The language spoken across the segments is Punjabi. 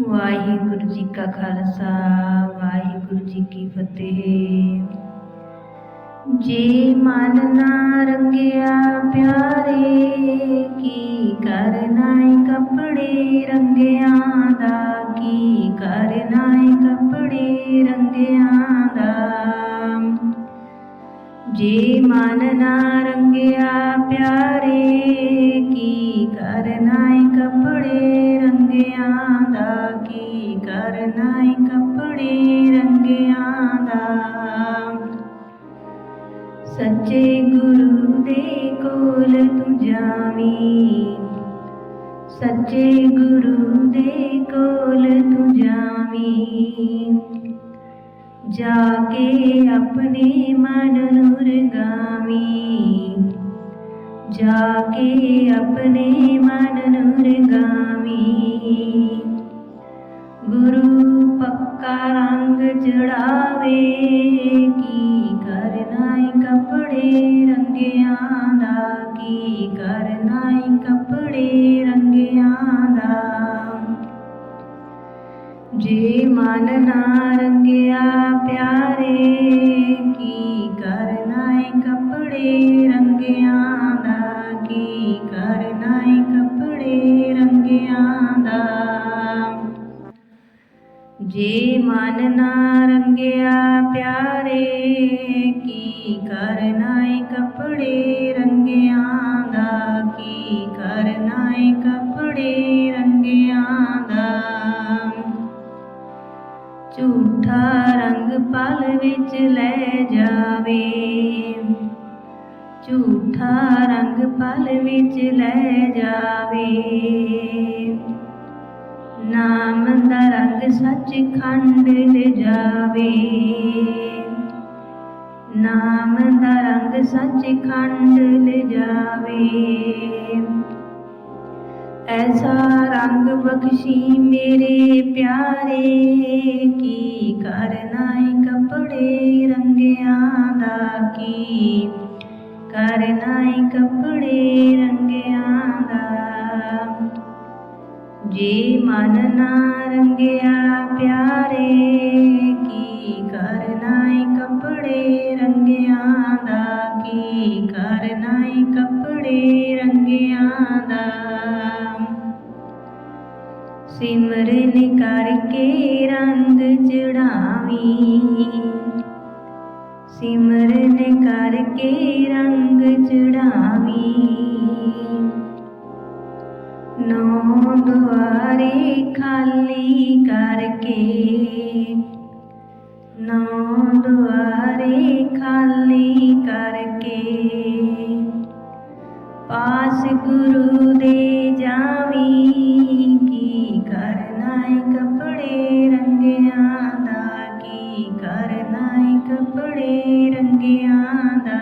ਵਾਹਿਗੁਰੂ ਜੀ ਕਾ ਖਾਲਸਾ, ਵਾਹਿਗੁਰੂ ਜੀ ਕੀ ਫਤਿਹ। ਜੇ ਮਨ ਨਾ ਰੰਗਿਆ ਪਿਆਰੇ, ਕੀ ਕਰਨਾ ਏ ਕੱਪੜੇ ਰੰਗਿਆਂ ਦਾ? ਕੀ ਕਰਨਾ ਏ ਕੱਪੜੇ ਰੰਗਿਆਂ ਦਾ? ਜੇ ਮਨ ਨਾ ਰੰਗਿਆ ਪਿਆਰੇ, ਕੀ ਕਰਨਾ ਏ ਕੱਪੜੇ ਰੰਗਿਆਂ ਦਾ? ਕੀ ਕਰਨਾ ਏ ਕੱਪੜੇ ਰੰਗਿਆਂ ਦਾ? ਸੱਚੇ ਗੁਰੂ ਦੇ ਕੋਲ ਤੂੰ ਜਾਵੀਂ। ਸੱਚੇ ਗੁਰੂ ਦੇ ਕੋਲ ਤੂੰ ਜਾਵੀਂ। ਜਾ ਕੇ ਆਪਣੇ ਮਨ ਨੂੰ ਰੰਗਾਵੀਂ। ਜਾ ਕੇ ਆਪਣੇ ਮਨ ਨੂੰ ਰੰਗਾਵੀਂ। ਗੁਰੂ ਪੱਕਾ ਰੰਗ ਚੜਾਵੇ ਕੀ ਕਰਨਾ ਏ ਕੱਪੜੇ ਰੰਗਿਆਂ ਦਾ? ਕੀ ਕਰਨਾ ਏ ਕੱਪੜੇ ਰੰਗਿਆਂ ਦਾ? ਜੇ ਮਨ ਨਾ ਰੰਗਿਆ ਪਿਆਰੇ, ਕੀ ਕਰਨਾ ਏ ਕੱਪੜੇ ਰੰਗਿਆਂ ਦਾ? ਕੀ ਕਰਨਾ ਏ ਕੱਪੜੇ ਰੰਗਿਆਂ ਦਾ? ਜੇ ਮਨ ਨਾ ਰੰਗਿਆ ਪਿਆਰੇ, ਕੀ ਕਰਨਾ ਏ ਕੱਪੜੇ ਰੰਗਿਆਂ ਦਾ? ਕੀ ਕਰਨਾ ਏ ਕੱਪੜੇ ਰੰਗ ਪਲ ਵਿੱਚ ਲੈ ਜਾਵੇ। ਝੂਠਾ ਰੰਗ ਪਲ ਵਿੱਚ ਲੈ ਜਾਵੇ। ਨਾਮ ਦਾ ਰੰਗ ਸੱਚ ਖੰਡ ਲੈ ਜਾਵੇ। ਨਾਮ ਦਾ ਰੰਗ ਸੱਚ ਖੰਡ ਲੈ ਜਾਵੇ। ਐਸਾ ਰੰਗ ਬਖਸ਼ੀ ਮੇਰੇ ਪਿਆਰੇ ਕੀ ਕਰਨਾ ਏ ਕੱਪੜੇ ਰੰਗਿਆਂ ਦਾ ਕੀ? ਕਰਨਾ ਏ ਕੱਪੜੇ ਰੰਗਿਆਂ ਦਾ। ਜੇ ਮਨ ਨਾ ਰੰਗਿਆ ਪਿਆਰੇ, ਕੀ ਕਰਨਾ ਏ ਕੱਪੜੇ ਰੰਗਿਆਂ ਦਾ? ਕੀ ਕਰਨਾ ਏ ਕੱਪੜੇ ਰੰਗਿਆਂ ਦਾ? ਸਿਮਰਨ ਕਰਕੇ ਰੰਗ ਚੜਾਵੀਂ ਸਿਮਰਨ ਕਰਕੇ ਰੰਗ ਚੜਾਵੀ। ਨੌ ਦੁਆਰੇ ਖਾਲੀ ਕਰਕੇ। ਨੌ ਦੁਆਰੇ ਖਾਲੀ ਕਰਕੇ। ਪਾਸ ਗੁਰੂ ਦੇ ਜਾਵੀ। ਕੀ ਕਰਨਾ ਏ ਕੱਪੜੇ ਰੰਗਿਆ ਕੀ ਕਰਨਾ ਏ ਕੱਪੜੇ ਰੰਗਿਆਂ ਦਾ?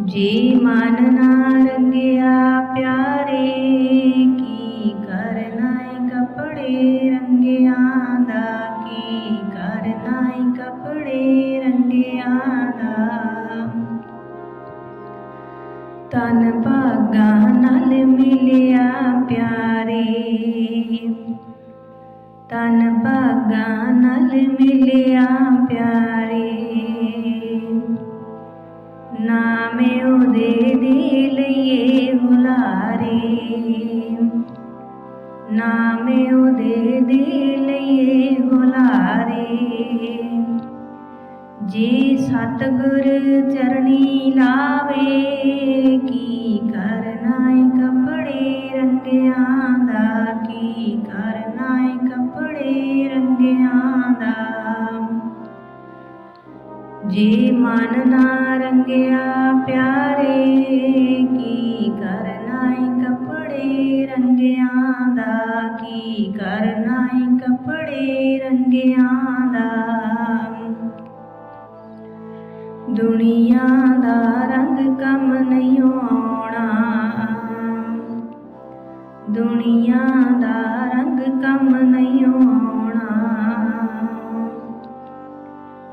ਜੇ ਮਨ ਨਾ ਰੰਗਿਆ ਪਿਆਰੇ, ਕੀ ਕਰਨਾ ਏ ਕੱਪੜੇ ਰੰਗਿਆਂ ਦਾ? ਕੀ ਕਰਨਾ ਏ ਕੱਪੜੇ ਰੰਗਿਆਂ ਦਾ? ਤਨ ਭਾਗਾ ਨਾਲ ਮਿਲਿਆ ਪਿਆਰੇ। ਤਨ ਭਾਗਾ ਨਾਲ ਮਿਲਿਆ ਪਿਆਰੇ। ਨਾਮ ਉਹਦੇ ਦੇ ਲਈਏ ਹੁਲਾਰੇ। ਨਾਮ ਉਹਦੇ ਦੇ ਲਈਏ ਹੁਲਾਰੇ। ਜੇ ਸਤਗੁਰ ਚਰਣੀ ਲਾਵੇ, ਕੀ ਜੇ ਮਨ ਨਾ ਰੰਗਿਆ ਪਿਆਰੇ, ਕੀ ਕਰਨਾ ਏ ਕੱਪੜੇ ਰੰਗਿਆਂ ਦਾ? ਕੀ ਕਰਨਾ ਏ ਕੱਪੜੇ ਰੰਗਿਆਂ ਦਾ? ਦੁਨੀਆ ਦਾ ਰੰਗ ਕੰਮ ਨਹੀਂ ਆਉਣਾ। ਦੁਨੀਆ ਦਾ ਰੰਗ ਕੰਮ ਨਹੀਂ ਆਉਣਾ।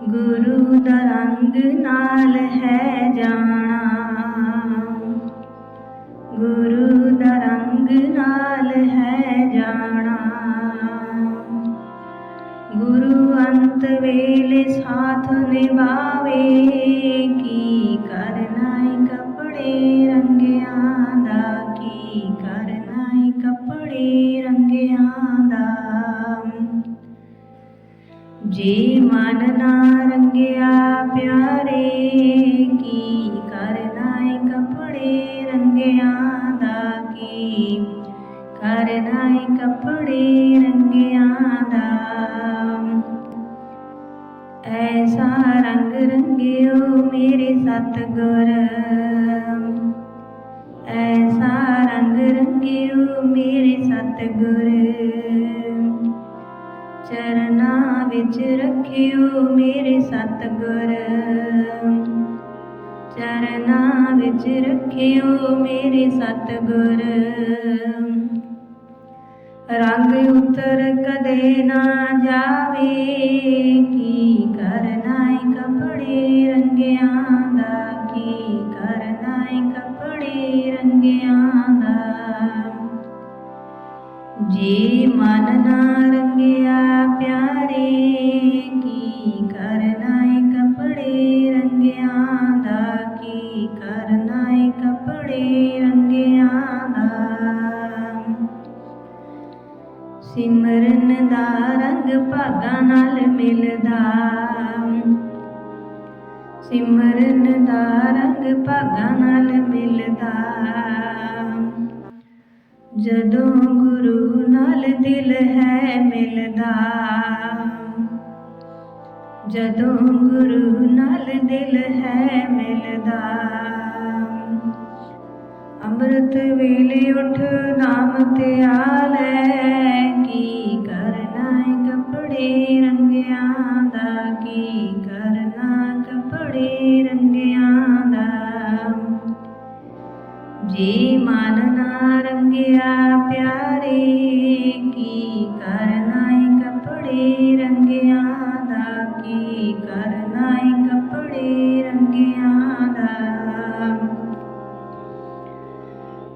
ਗੁਰੂ ਦਾ ਰੰਗ ਨਾਲ ਹੈ ਜਾਣਾ। ਗੁਰੂ ਦਾ ਰੰਗ ਨਾਲ ਹੈ ਜਾਣਾ। ਗੁਰੂ ਅੰਤ ਵੇਲੇ ਸਾਥ ਨਿਭਾਵੇ ਕੀ? ਜੇ ਮਨ ਨਾ ਰੰਗਿਆ ਪਿਆਰੇ, ਕੀ ਕਰਨਾ ਏ ਕਪੜੇ ਰੰਗਿਆਂ ਦਾ ਕੀ? ਕਰਨਾ ਏ ਕਪੜੇ ਰੰਗਿਆਂ ਦਾ। ਐਸਾ ਰੰਗ ਰੰਗਿਓ ਮੇਰੇ ਸਤਗੁਰ। ਐਸਾ ਰੰਗ ਰੰਗਿਓ ਮੇਰੇ ਸਤਗੁਰ। ਚਰਨਾਂ ਵਿੱਚ ਰੱਖਿਓ ਮੇਰੇ ਸਤਗੁਰ। ਚਰਨਾਂ ਵਿੱਚ ਰੱਖਿਓ ਮੇਰੇ ਸਤਗੁਰ। ਰੰਗ ਉਤਰ ਕਦੇ ਨਾ ਜਾਵੇ, ਕੀ ਕਰਨਾ ਏ ਕੱਪੜੇ ਰੰਗਿਆਂ ਦਾ, ਕੀ ਕਰਨਾ ਏ ਕੱਪੜੇ ਰੰਗਿਆਂ ਦਾ। ਜੇ ਮਨ ਨਾ ਰੰਗਿਆ ਪਿਆਰੇ, ਕੀ ਕਰਨਾ ਏ ਕੱਪੜੇ ਰੰਗਿਆਂ ਦਾ, ਕੀ ਕਰਨਾ ਏ ਕੱਪੜੇ ਰੰਗਿਆਂ ਦਾ? ਸਿਮਰਨ ਦਾ ਰੰਗ ਭਾਗਾਂ ਨਾਲ ਮਿਲਦਾ। ਸਿਮਰਨ ਦਾ ਰੰਗ ਭਾਗਾਂ ਨਾਲ ਮਿਲਦਾ। ਜਦੋਂ ਗੁਰੂ ਨਾਲ ਦਿਲ ਹੈ ਮਿਲਦਾ। ਜਦੋਂ ਗੁਰੂ ਨਾਲ ਦਿਲ ਹੈ ਮਿਲਦਾ। ਅੰਮ੍ਰਿਤ ਵੇਲੇ ਉਠ ਨਾਮ ਧਿਆਲੇ ਕੀ ਰੰਗਿਆ ਪਿਆਰੇ, ਕੀ ਕਰਨਾ ਏ ਕੱਪੜੇ ਰੰਗਿਆਂ ਦਾ? ਕੀ ਕਰਨਾ ਏ ਕੱਪੜੇ ਰੰਗਿਆਂ ਦਾ?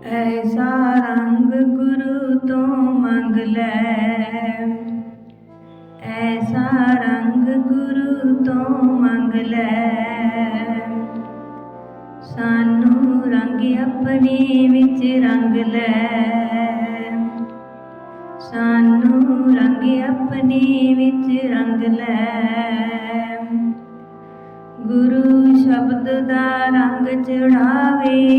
ਐਸਾ ਰੰਗ ਗੁਰੂ ਤੋਂ ਮੰਗ ਲੈ। ਐਸਾ ਰੰਗ ਗੁਰੂ ਤੋਂ ਮੰਗ ਲੈ। ਸਾਨੂੰ ਰੰਗ ਆਪਣੇ ਵਿੱਚ ਰੰਗ ਲੈ। ਸਾਨੂੰ ਰੰਗ ਆਪਣੇ ਵਿੱਚ ਰੰਗ ਲੈ। ਗੁਰੂ ਸ਼ਬਦ ਦਾ ਰੰਗ ਚੜਾਵੇ,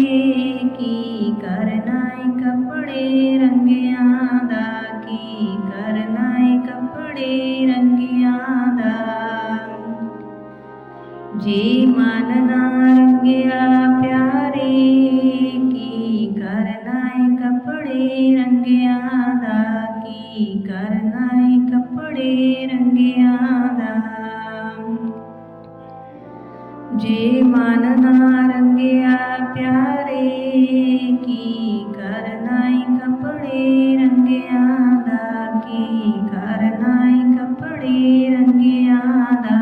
ਕੀ ਕਰਨਾ ਏ ਕੱਪੜੇ ਰੰਗਿਆਂ ਦਾ? ਕੀ ਕਰਨਾ ਏ ਕੱਪੜੇ ਰੰਗਿਆਂ ਦਾ? ਜੇ ਮਨ ਨਾ ਰੰਗਿਆ ਪਿਆਰੇ, ਕੀ ਕਰਨਾ ਏ ਕੱਪੜੇ ਰੰਗਿਆ ਦਾ? ਕੀ ਕਰਨਾ ਏ ਕੱਪੜੇ ਰੰਗਿਆਂ ਦਾ? ਜੇ ਮਨ ਨਾ ਰੰਗਿਆ ਪਿਆਰੇ, ਕੀ ਕਰਨਾ ਏ ਕੱਪੜੇ ਰੰਗਿਆ ਦਾ? ਕੀ ਕਰਨਾ ਏ ਕੱਪੜੇ ਰੰਗਿਆ ਦਾ?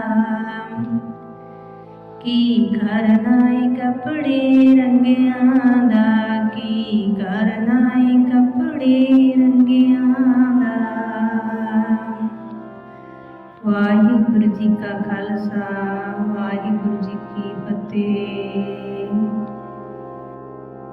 ਕੀ ਕਰਨਾ ਏ ਕੱਪੜੇ ਰੰਗਿਆਂ ਦਾ? ਕੀ ਕਰਨਾ ਏ ਕੱਪੜੇ ਰੰਗਿਆਂ ਦਾ? ਵਾਹਿਗੁਰੂ ਜੀ ਕਾ ਖਾਲਸਾ, ਵਾਹਿਗੁਰੂ ਜੀ ਕੀ ਫਤਿਹ।